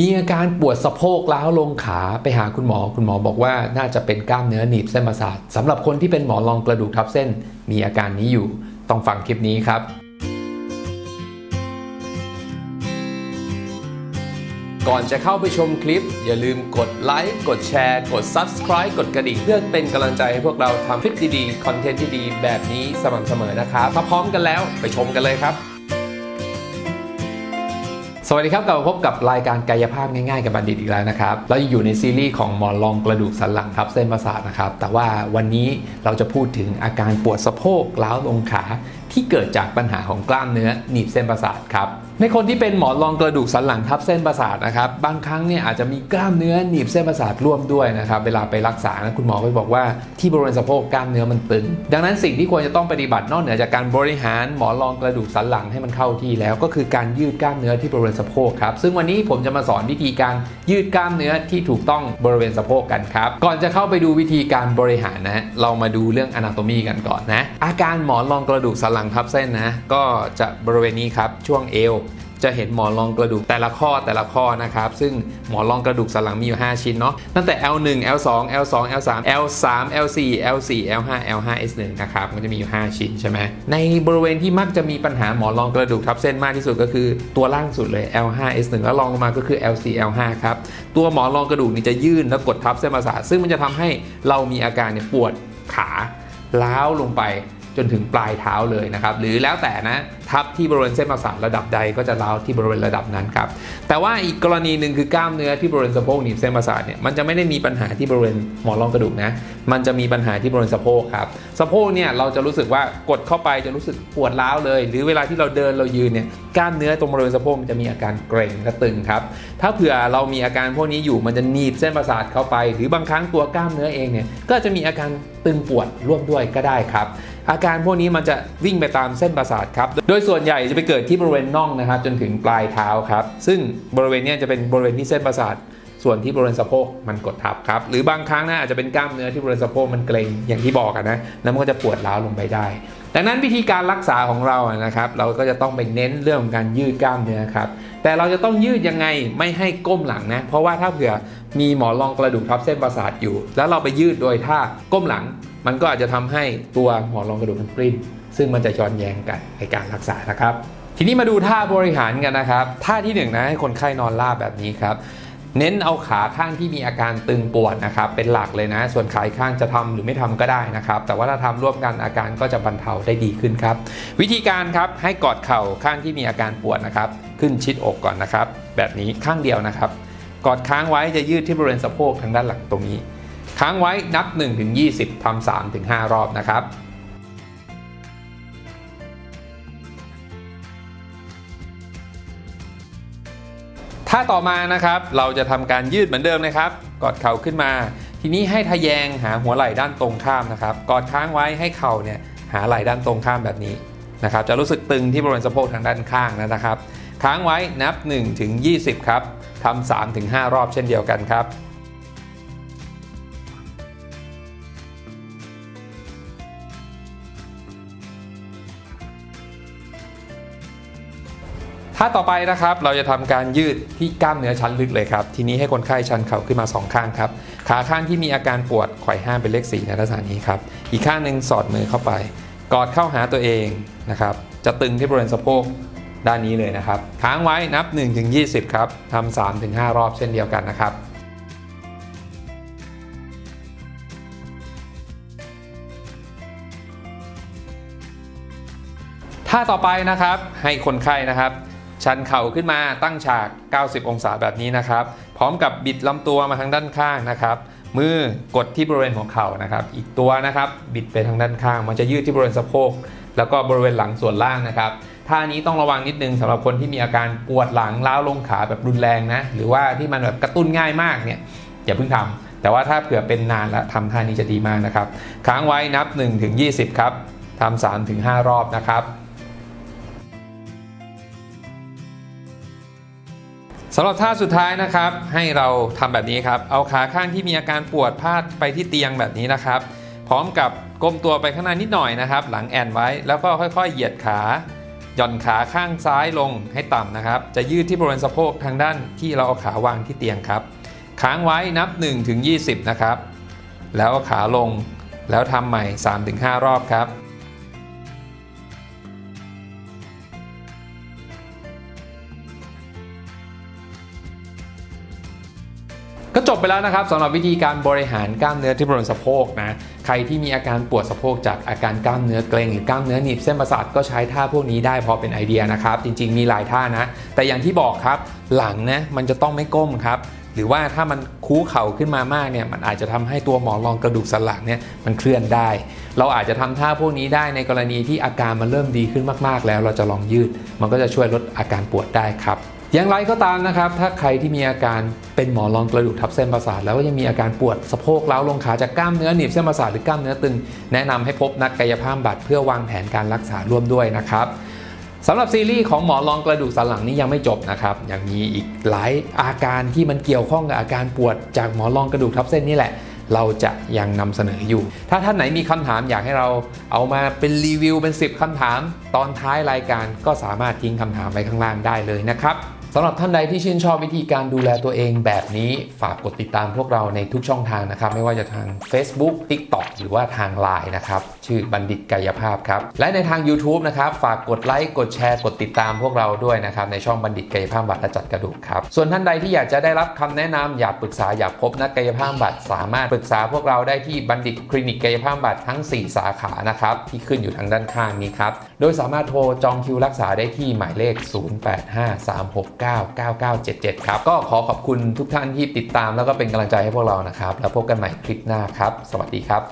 มีอาการปวดสะโพกล้าวลงขาไปหาคุณหมอ คุณหมอบอกว่าน่าจะเป็นกล้ามเนื้อหนีบเส้นประสาทสำหรับคนที่เป็นหมอรองกระดูกทับเส้น มีอาการนี้อยู่ต้องฟังคลิปนี้ครับก่อนจะเข้าไปชมคลิป อย่าลืมกดไลค์กดแชร์ กด Subscribe กดกระดิ่งเพื่อเป็นกำลังใจให้พวกเราทำคลิปดีๆ คอนเทนต์ที่ดีแบบนี้สม่ำเสมอนะครับถ้าพร้อมกันแล้วไปชมกันเลยครับ สวัสดีครับกลับมาพบกับรายการกายภาพง่ายๆ กับบัณฑิตอีกแล้วนะครับ เราอยู่ในซีรีส์ของหมอนรองกระดูกสันหลังทับเส้นประสาทนะครับ แต่ว่าวันนี้เราจะพูดถึงอาการปวดสะโพกล้าวลงขา ที่เกิดจากปัญหาของกล้ามเนื้อหนีบเส้นประสาทครับในคนที่เป็นหมอนรองกระดูกสันหลังทับเส้นประสาทนะครับบางครั้งเนี่ยอาจจะมีกล้ามเนื้อหนีบเส้นประสาทร่วมด้วยนะครับเวลาไปรักษานะคุณหมอก็บอกว่าที่บริเวณสะโพกกล้ามเนื้อมันตึง ดังนั้นสิ่งที่ควรจะต้องปฏิบัตินอกเหนือจากการบริหารหมอนรองกระดูกสันหลังให้มันเข้าที่แล้ว ก็คือการยืดกล้ามเนื้อที่บริเวณสะโพกครับซึ่งวันนี้ผมจะมาสอนวิธีการยืดกล้ามเนื้อที่ถูกต้องบริเวณสะโพกกันครับก่อนจะเข้าไปดูวิธีการบริหารนะเรามาดูเรื่อง anatomy กันก่อนนะอาการหมอนรองกระดูกสันหลังทับเส้นนะก็จะบริเวณนี้ครับช่วงเอวจะเห็นหมอนรองกระดูกแต่ละข้อแต่ละข้อนะครับ ซึ่งหมอนรองกระดูกสันหลังมีอยู่ 5 ชิ้นเนาะตั้งแต่ L1 L2 L2 L3 L3 L4 L4 L5 L5 S1 นะครับมันจะมีอยู่ 5 ชิ้นใช่ไหมในบริเวณที่มักจะมีปัญหาหมอนรองกระดูกทับเส้นมากที่สุดก็คือตัวล่างสุดเลย L5 S1 แล้วรองลงมาก็คือ L4 L5 ครับตัวหมอนรองกระดูกนี่จะยื่นแล้วกดทับเส้นประสาทซึ่งมันจะทำให้เรามีอาการเนี่ยปวดขาล้าวลงไป จนถึงปลายเท้าเลยนะครับ หรือแล้วแต่นะทับที่บริเวณเส้นประสาทระดับใดก็จะร้าวที่บริเวณระดับนั้นครับ แต่ว่าอีกกรณีหนึ่งคือกล้ามเนื้อที่บริเวณสะโพกหนีบเส้นประสาทเนี่ยมันจะไม่ได้มีปัญหาที่บริเวณหมอนรองกระดูกนะ มันจะมีปัญหาที่บริเวณสะโพกครับสะโพกเนี่ยเราจะรู้สึกว่ากดเข้าไปจะรู้สึกปวดร้าวเลย หรือเวลาที่เราเดินเรายืนเนี่ยกล้ามเนื้อตรงบริเวณสะโพกมันจะมีอาการเกร็งและตึงครับ ถ้าเผื่อเรามีอาการพวกนี้อยู่มันจะหนีบเส้นประสาทเข้าไป หรือบางครั้งตัวกล้ามเนื้อเองเนี่ยก็จะมีอาการตึงปวดร่วมด้วยก็ได้ครับ อาการพวกนี้มันจะวิ่งไปตามเส้นประสาทครับ โดยส่วนใหญ่จะไปเกิดที่บริเวณน่องนะครับจนถึงปลายเท้าครับ ซึ่งบริเวณนี้จะเป็นบริเวณที่เส้นประสาทส่วนที่บริเวณสะโพกมันกดทับครับ หรือบางครั้งนะอาจจะเป็นกล้ามเนื้อที่บริเวณสะโพกมันเกร็งอย่างที่บอกอะนะแล้วมันก็จะปวดร้าวลงไปได้ ดังนั้นวิธีการรักษาของเรานะครับ เราก็จะต้องไปเน้นเรื่องของการยืดกล้ามเนื้อครับ แต่เราจะต้องยืดยังไงไม่ให้ก้มหลังนะ เพราะว่าถ้าเผื่อมีหมอนรองกระดูกทับเส้นประสาทอยู่ แล้วเราไปยืดโดยท่าก้มหลัง มันก็อาจจะทำให้ตัวหมอนรองกระดูกมันปริ้นซึ่งมันจะย้อนแย้งกันในการรักษานะครับ ทีนี้มาดูท่าบริหารกันนะครับท่าที่หนึ่งนะให้คนไข้นอนราบแบบนี้ครับเน้นเอาขาข้างที่มีอาการตึงปวดนะครับเป็นหลักเลยนะ ส่วนขาอีกข้างจะทำหรือไม่ทำก็ได้นะครับ แต่ว่าถ้าทำร่วมกันอาการก็จะบรรเทาได้ดีขึ้นครับ วิธีการครับให้กอดเข่าข้างที่มีอาการปวดนะครับ ขึ้นชิดอกก่อนนะครับ แบบนี้ข้างเดียวนะครับ กอดค้างไว้จะยืดที่บริเวณสะโพกทางด้านหลังตรงนี้ ค้างไว้นับ1ถึง20ทำ3ถึง5รอบนะครับท่าต่อมานะครับเราจะทำการยืดเหมือนเดิมนะครับ กอดเข่าขึ้นมา ทีนี้ให้ทะแยงหาหัวไหล่ด้านตรงข้ามนะครับ กอดค้างไว้ให้เข่าเนี่ยหาไหล่ด้านตรงข้ามแบบนี้นะครับ จะรู้สึกตึงที่บริเวณสะโพกทางด้านข้างนะครับ ค้างไว้นับ1ถึง20 ครับทำ3ถึง5รอบเช่นเดียวกันครับ ถ้าต่อไปนะครับเราจะทำการยืดที่กล้ามเนื้อชั้นลึกเลยครับ ทีนี้ให้คนไข้ชันเข่าขึ้นมาสองข้างครับ ขาข้างที่มีอาการปวดไขว่ห้ามเป็นเลข4ในลักษณะนี้ครับ อีกข้างหนึ่งสอดมือเข้าไป กอดเข้าหาตัวเองนะครับ จะตึงที่บริเวณสะโพกด้านนี้เลยนะครับ ค้างไว้นับ1ถึง20 ครับทำ3ถึง5รอบเช่นเดียวกันนะครับท่าต่อไปนะครับให้คนไข้นะครับ ชันเข่าขึ้นมาตั้งฉาก 90 องศาแบบนี้นะครับ พร้อมกับบิดลำตัวมาทางด้านข้างนะครับ มือกดที่บริเวณหัวเข่านะครับ อีกตัวนะครับบิดไปทางด้านข้าง มันจะยืดที่บริเวณสะโพก แล้วก็บริเวณหลังส่วนล่างนะครับท่านี้ต้องระวังนิดนึงสำหรับคนที่มีอาการปวดหลังล้าวลงขาแบบรุนแรงนะ หรือว่าที่มันแบบกระตุ้นง่ายมากเนี่ยอย่าเพิ่งทำแต่ว่าถ้าเผื่อเป็นนานแล้วทำท่านี้จะดีมากนะครับ ค้างไว้นับ1ถึง20 ครับทำ3ถึง5รอบนะครับ สำหรับท่าสุดท้ายนะครับ ให้เราทำแบบนี้ครับ เอาขาข้างที่มีอาการปวดพาดไปที่เตียงแบบนี้นะครับ พร้อมกับก้มตัวไปข้างหน้านิดหน่อยนะครับ หลังแอนไว้ แล้วก็ค่อยๆ เหยียดขาหย่อนขาข้างซ้ายลงให้ต่ำนะครับ จะยืดที่บริเวณสะโพกทางด้านที่เราเอาขาวางที่เตียงครับ ค้างไว้นับ1ถึง20 นะครับ แล้วขาลงแล้วทำใหม่ 3-5 รอบครับ ก็จบไปแล้วนะครับสำหรับวิธีการบริหารกล้ามเนื้อที่บริเวณสะโพกนะใครที่มีอาการปวดสะโพกจากอาการกล้ามเนื้อเกร็งหรือกล้ามเนื้อหนีบเส้นประสาทก็ใช้ท่าพวกนี้ได้พอเป็นไอเดียนะครับจริง ๆมีหลายท่านะ แต่อย่างที่บอกครับหลังนะมันจะต้องไม่ก้มครับหรือว่าถ้ามันคู้เข่าขึ้นมามากเนี่ยมันอาจจะทำให้ตัวหมอนรองกระดูกสันหลังเนี่ยมันเคลื่อนได้ เราอาจจะทำท่าพวกนี้ได้ในกรณีที่อาการมันเริ่มดีขึ้นมาก ๆ แล้วเราจะลองยืด มันก็จะช่วยลดอาการปวดได้ครับ อย่างไรก็ตามนะครับ ถ้าใครที่มีอาการเป็นหมอนรองกระดูกทับเส้นประสาท แล้วก็ยังมีอาการปวดสะโพกเล้าลงขาจากกล้ามเนื้อหนีบเส้นประสาทหรือกล้ามเนื้อตึง แนะนำให้พบนักกายภาพบำบัดเพื่อวางแผนการรักษาร่วมด้วยนะครับสำหรับซีรีส์ของหมอรองกระดูกสันหลังนี่ยังไม่จบนะครับยังมีอีกหลายอาการที่มันเกี่ยวข้องกับอาการปวดจากหมอรองกระดูกทับเส้นนี่แหละ เราจะยังนำเสนออยู่ ถ้าท่านไหนมีคำถามอยากให้เราเอามาเป็นรีวิวเป็น 10คำถาม ตอนท้ายรายการก็สามารถทิ้งคำถามไว้ข้างล่างได้เลยนะครับ สำหรับท่านใดที่ชื่นชอบวิธีการดูแลตัวเองแบบนี้ฝากกดติดตามพวกเราในทุกช่องทางนะครับ ไม่ว่าจะทาง Facebook TikTok หรือว่าทาง Line นะครับ ชื่อบัณฑิตกายภาพครับ และในทาง YouTube นะครับ ฝากกดไลค์กดแชร์กดติดตามพวกเราด้วยนะครับ ในช่องบัณฑิตกายภาพบำบัดและจัดกระดูกครับ ส่วนท่านใดที่อยากจะได้รับคำแนะนำอยากปรึกษาอยากพบนักกายภาพบำบัดสามารถปรึกษาพวกเราได้ที่บัณฑิตคลินิกกายภาพบำบัดทั้ง 4 สาขานะครับที่ขึ้นอยู่ทางด้านข้างนี้ครับ โดยสามารถโทรจองคิวรักษาได้ที่หมายเลข 0853699977 ครับ ก็ขอขอบคุณทุกท่านที่ติดตามแล้วก็เป็นกำลังใจให้พวกเรานะครับ แล้วพบกันใหม่คลิปหน้าครับ สวัสดีครับ